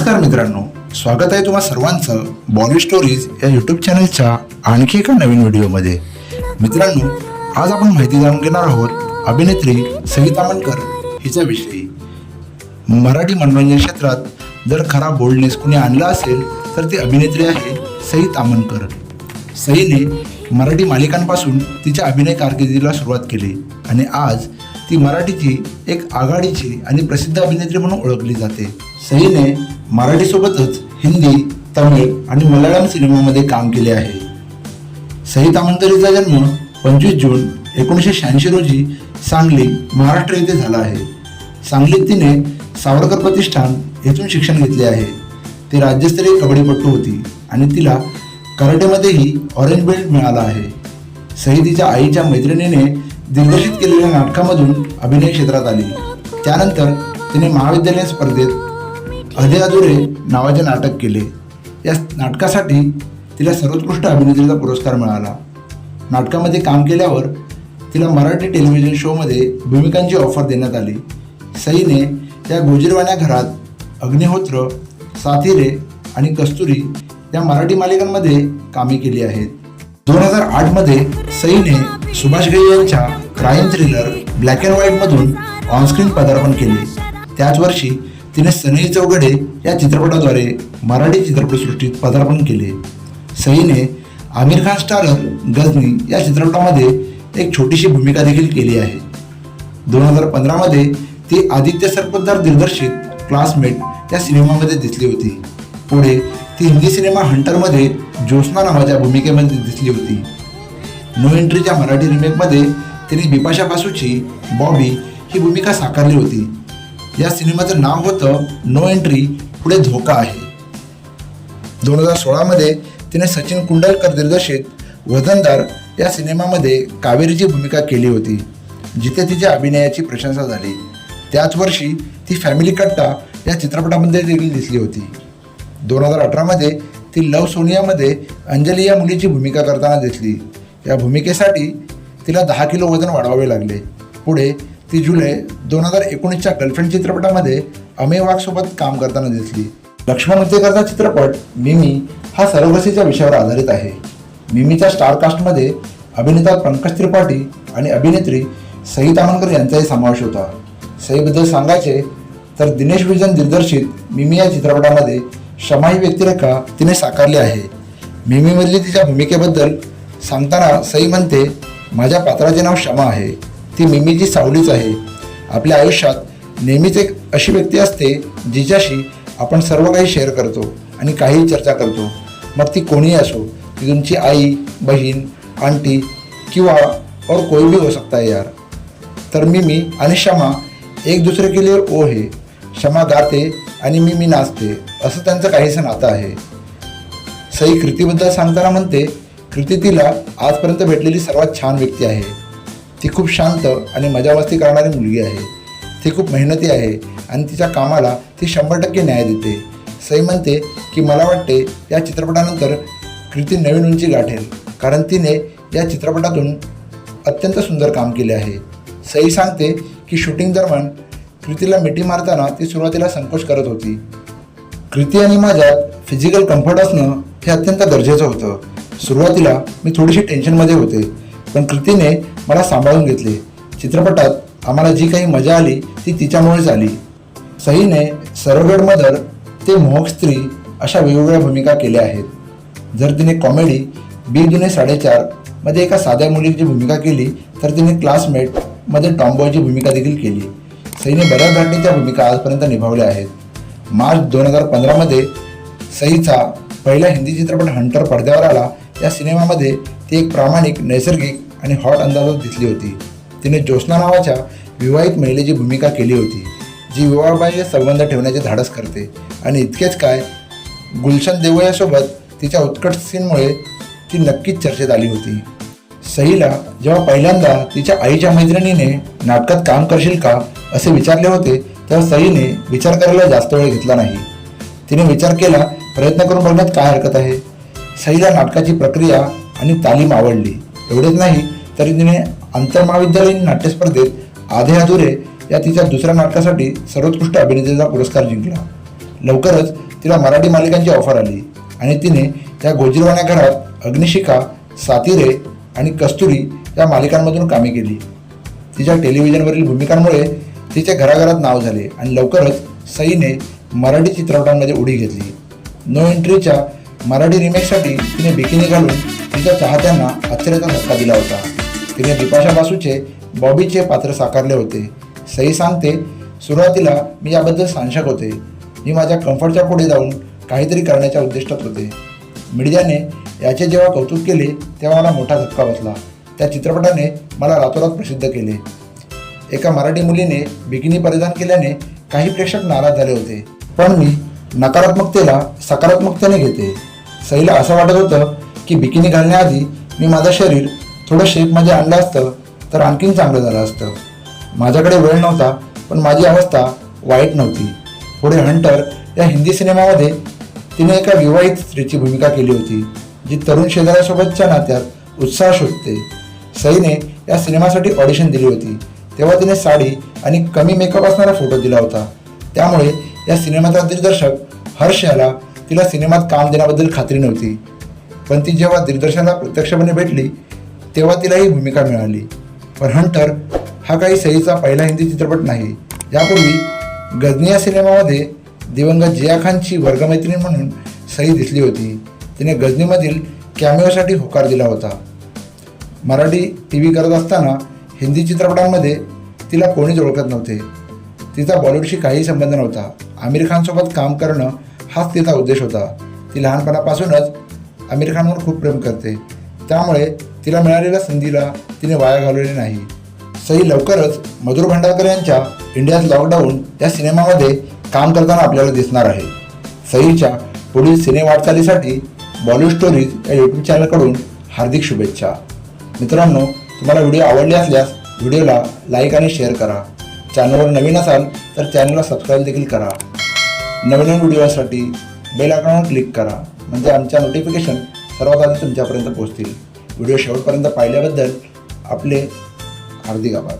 नमस्कार मित्रांनो. स्वागत आहे तुम्हा सर्वांचं बॉलिवूड स्टोरीज या यूट्यूब चॅनलच्या आणखी एका नवीन व्हिडिओमध्ये. मित्रांनो आज आपण माहिती जाणून घेणार आहोत अभिनेत्री सविता मनकर हिच्याविषयी मराठी मनोरंजन क्षेत्रात जर खरा बोल्डनेस कुणी आणला असेल तर ती अभिनेत्री आहे सई तामणकर सईने मराठी मालिकांपासून तिच्या अभिनय कारकिर्दीला सुरुवात केली आणि आज ती मराठीची एक आघाडीची आणि प्रसिद्ध अभिनेत्री म्हणून ओळखली जाते. सईने मराठीसोबतच हिंदी तमिळ आणि मल्याळम सिनेमामध्ये काम केले आहे. सई तामंतरीचा जन्म पंचवीस जून एकोणीसशे शहाऐंशी रोजी सांगली महाराष्ट्र येथे झाला आहे. सांगलीत तिने सावरकर प्रतिष्ठान येथून शिक्षण घेतले आहे. ती राज्यस्तरीय कबड्डीपटू होती आणि तिला कराटेमध्येही ऑरेंज बेल्ट मिळाला आहे. सई तिच्या आईच्या मैत्रिणीने दिग्दर्शित केलेल्या नाटकामधून अभिनय क्षेत्रात आली. त्यानंतर तिने महाविद्यालयीन स्पर्धेत अधे अधुरे नावाचे नाटक केले. या नाटकासाठी तिला सर्वोत्कृष्ट अभिनेत्रीचा पुरस्कार मिळाला. नाटकामध्ये काम केल्यावर तिला मराठी टेलिव्हिजन शोमध्ये भूमिकांची ऑफर देण्यात आली. सईने त्या गोजीरवाण्या घरात अग्निहोत्र साथिरे आणि कस्तुरी या मराठी मालिकांमध्ये कामे केली आहेत. दोन हजार आठमध्ये सईने सुभाष घई यांच्या क्राईम थ्रिलर ब्लॅक अँड व्हाईटमधून ऑनस्क्रीन पदार्पण केले. त्याच वर्षी तिने सनई चौघडे या चित्रपटाद्वारे मराठी चित्रपटसृष्टीत पदार्पण केले. सईने आमिर खान स्टारर गजनी या चित्रपटामध्ये एक छोटीशी भूमिका देखील केली आहे. दोन हजार पंधरामध्ये ती आदित्य सरपोतदार दिग्दर्शित क्लासमेट या सिनेमामध्ये दिसली होती. पुढे ती हिंदी सिनेमा हंटरमध्ये ज्योत्स्ना नावाच्या भूमिकेमध्ये दिसली होती. नो एंट्रीच्या मराठी रिमेकमध्ये तिने बिपाशा बासूची बॉबी ही भूमिका साकारली होती. या सिनेमाचं नाव होतं नो एंट्री पुढे धोका आहे. दोन हजार सोळामध्ये तिने सचिन कुंडलकर दिग्दर्शित वजनदार या सिनेमामध्ये कावेरीची भूमिका केली होती जिथे तिच्या अभिनयाची प्रशंसा झाली. त्याच वर्षी ती फॅमिली कट्टा या चित्रपटामध्ये देखील दिसली होती. दोन हजार अठरामध्ये ती लव सोनियामध्ये अंजली या मुलीची भूमिका करताना दिसली. या भूमिकेसाठी तिला दहा किलो वजन वाढवावे लागले. पुढे ती जुलै दोन हजार एकोणीसच्या गर्लफ्रेंड चित्रपटामध्ये अमेय वाघसोबत काम करताना दिसली. लक्ष्मण उद्देकरचा चित्रपट मिमी हा सरोगसीच्या विषयावर आधारित आहे. मिमीच्या स्टारकास्टमध्ये अभिनेता पंकज त्रिपाठी आणि अभिनेत्री सई तामणकर यांचाही समावेश होता. सईबद्दल सांगायचे तर दिनेश विजन दिग्दर्शित मिमी या चित्रपटामध्ये शमाई व्यक्तिरेखा तिने साकारली आहे. मिमीमधली तिच्या भूमिकेबद्दल सांगताना सई म्हणते माझ्या पात्राचे नाव क्षमा आहे. ती मिमीची सावलीच आहे. आपल्या आयुष्यात नेहमीच एक अशी व्यक्ती असते जिच्याशी आपण सर्व काही शेअर करतो आणि काहीही चर्चा करतो. मग ती कोणीही असो ती तुमची आई बहीण आंटी किंवा और कोई भी हो सकता है यार. तर मिमी आणि क्षमा एक दुसरे के लिए ओ हे क्षमा गाते आणि मिमी नाचते. असं त्यांचं काहीसं नातं आहे. सई कृतीबद्दल सांगताना म्हणते कृती तिला आजपर्यंत भेटलेली सर्वात छान व्यक्ती आहे. ती खूप शांत आणि मजामस्ती करणारी मुलगी आहे. ती खूप मेहनती आहे आणि तिच्या कामाला ती शंभर टक्के न्याय देते. सई म्हणते की मला वाटते या चित्रपटानंतर कृती नवीन उंची गाठेल कारण तिने या चित्रपटातून अत्यंत सुंदर काम केले आहे. सई सांगते की शूटिंग दरम्यान कृतीला मिठी मारताना ती सुरुवातीला संकोच करत होती. कृती आणि माझ्यात फिजिकल कम्फर्ट असणं हे अत्यंत गरजेचं होतं. सुरुवातीला मी थोडीशी टेन्शनमध्ये होते पण कृतीने मला सांभाळून घेतले. चित्रपटात आम्हाला जी काही मजा आली ती तिच्यामुळेच आली. सहीने सरोगड मदर ते मोहक स्त्री अशा वेगवेगळ्या भूमिका केल्या आहेत. जर तिने कॉमेडी बी जुने साडेचारमध्ये एका साध्या मुलीची भूमिका केली तर तिने क्लासमेटमध्ये टॉम्बॉयची भूमिका देखील केली. सईने बऱ्याच धाटणीच्या भूमिका आजपर्यंत निभावल्या आहेत. मार्च दोन हजार पंधरामध्ये सईचा पहिला हिंदी चित्रपट हंटर पडद्यावर आला या सिनेमामध्ये ती एक प्रामाणिक नैसर्गिक आणि हॉट अंदाजात दिसली होती. तिने ज्योत्स्ना नावाच्या विवाहित महिलेची भूमिका केली होती जी विवाहबाह्य संबंध ठेवण्याचे धाडस करते. आणि इतकेच काय गुलशन देवयासोबत तिच्या उत्कट सीनमुळे ती नक्कीच चर्चेत आली होती. सईला जेव्हा पहिल्यांदा तिच्या आईच्या मैत्रिणीने नाटकात काम करशील का असे विचारले होते तेव्हा सईने विचार करायला जास्त वेळ घेतला नाही. तिने विचार केला प्रयत्न करून बघण्यात काय हरकत आहे? सईला नाटकाची प्रक्रिया आणि तालीम आवडली. एवढेच नाही तरी तिने आंतरमहाविद्यालयीन नाट्यस्पर्धेत आधे अधुरे या तिच्या दुसऱ्या नाटकासाठी सर्वोत्कृष्ट अभिनेत्रीचा पुरस्कार जिंकला. लवकरच तिला मराठी मालिकांची ऑफर आली आणि तिने त्या गोजीरवाण्या घरात अग्निशिखा सातिरे आणि कस्तुरी या मालिकांमधून कामे केली. तिच्या टेलिव्हिजनवरील भूमिकांमुळे तिचे घराघरात नाव झाले आणि लवकरच सईने मराठी चित्रपटांमध्ये उडी घेतली. नो एंट्रीच्या मराठी रिमेकसाठी तिने बिकिनी घालून तिच्या चाहत्यांना आश्चर्याचा धक्का दिला होता. तिने बिपाशा बासूचे बॉबीचे पात्र साकारले होते. सई सांगते सुरुवातीला मी याबद्दल सांशक होते. मी माझ्या कम्फर्टच्या पुढे जाऊन काहीतरी करण्याच्या उद्दिष्टात होते. मीडियाने याचे जेव्हा कौतुक केले तेव्हा मला मोठा धक्का बसला. त्या चित्रपटाने मला रातोरात प्रसिद्ध केले. एका मराठी मुलीने बिकिनी परिधान केल्याने काही प्रेक्षक नाराज झाले होते. पण मी नकारात्मकतेला सकारात्मकतेने घेते. सईला असं वाटत होतं की बिकिनी घालण्याआधी मी माझं शरीर थोडं शेपमध्ये आणलं असतं तर आणखीन चांगलं झालं असतं. माझ्याकडे वेळ नव्हता पण माझी अवस्था वाईट नव्हती. पुढे हंटर या हिंदी सिनेमामध्ये तिने एका विवाहित स्त्रीची भूमिका केली होती जी तरुण शेजाऱ्यासोबतच्या नात्यात उत्साह शोधते. सईने या सिनेमासाठी ऑडिशन दिली होती. तेव्हा तिने साडी आणि कमी मेकअप असणारा फोटो दिला होता. त्यामुळे या सिनेमाचा दिग्दर्शक हर्ष याला तिला सिनेमात काम देण्याबद्दल खात्री नव्हती. पण ती जेव्हा दिग्दर्शनाला प्रत्यक्षपणे भेटली तेव्हा तिला ही भूमिका मिळाली. पण हंटर हा काही सईचा पहिला हिंदी चित्रपट नाही. यापूर्वी गजनी या सिनेमामध्ये दिवंगत जिया खानची वर्गमैत्रीण म्हणून सई दिसली होती. तिने गजनीमधील कॅमेओसाठी होकार दिला होता. मराठी टी व्ही करत असताना हिंदी चित्रपटांमध्ये तिला कोणीच ओळखत नव्हते. तिचा बॉलिवूडशी काही संबंध नव्हता. आमिर खानसोबत काम करणं हाच तिचा उद्देश होता. ती लहानपणापासूनच आमिर खानवर खूप प्रेम करते. त्यामुळे तिला मिळालेल्या संधीला तिने वाया घालवली नाही. सई लवकरच मधुर भंडारकर यांच्या इंडियाज लॉकडाऊन या सिनेमामध्ये काम करताना आपल्याला दिसणार आहे. सईच्या पुढील सिने वाटचालीसाठी बॉलिवूड स्टोरीज या यूट्यूब चॅनलकडून हार्दिक शुभेच्छा. मित्रांनो तुम्हाला व्हिडिओ आवडले असल्यास व्हिडिओला लाईक आणि शेअर करा. चॅनलवर नवीन असाल तर चॅनलला सबस्क्राईब देखील करा. नवीन व्हिडिओसाठी बेल आयकॉनवर क्लिक करा. म्हणजे आमच्या नोटिफिकेशन सर्वात आधी तुमच्यापर्यंत पोहोचतील. व्हिडिओ शेवटपर्यंत पाहिल्याबद्दल आपले हार्दिक आभार.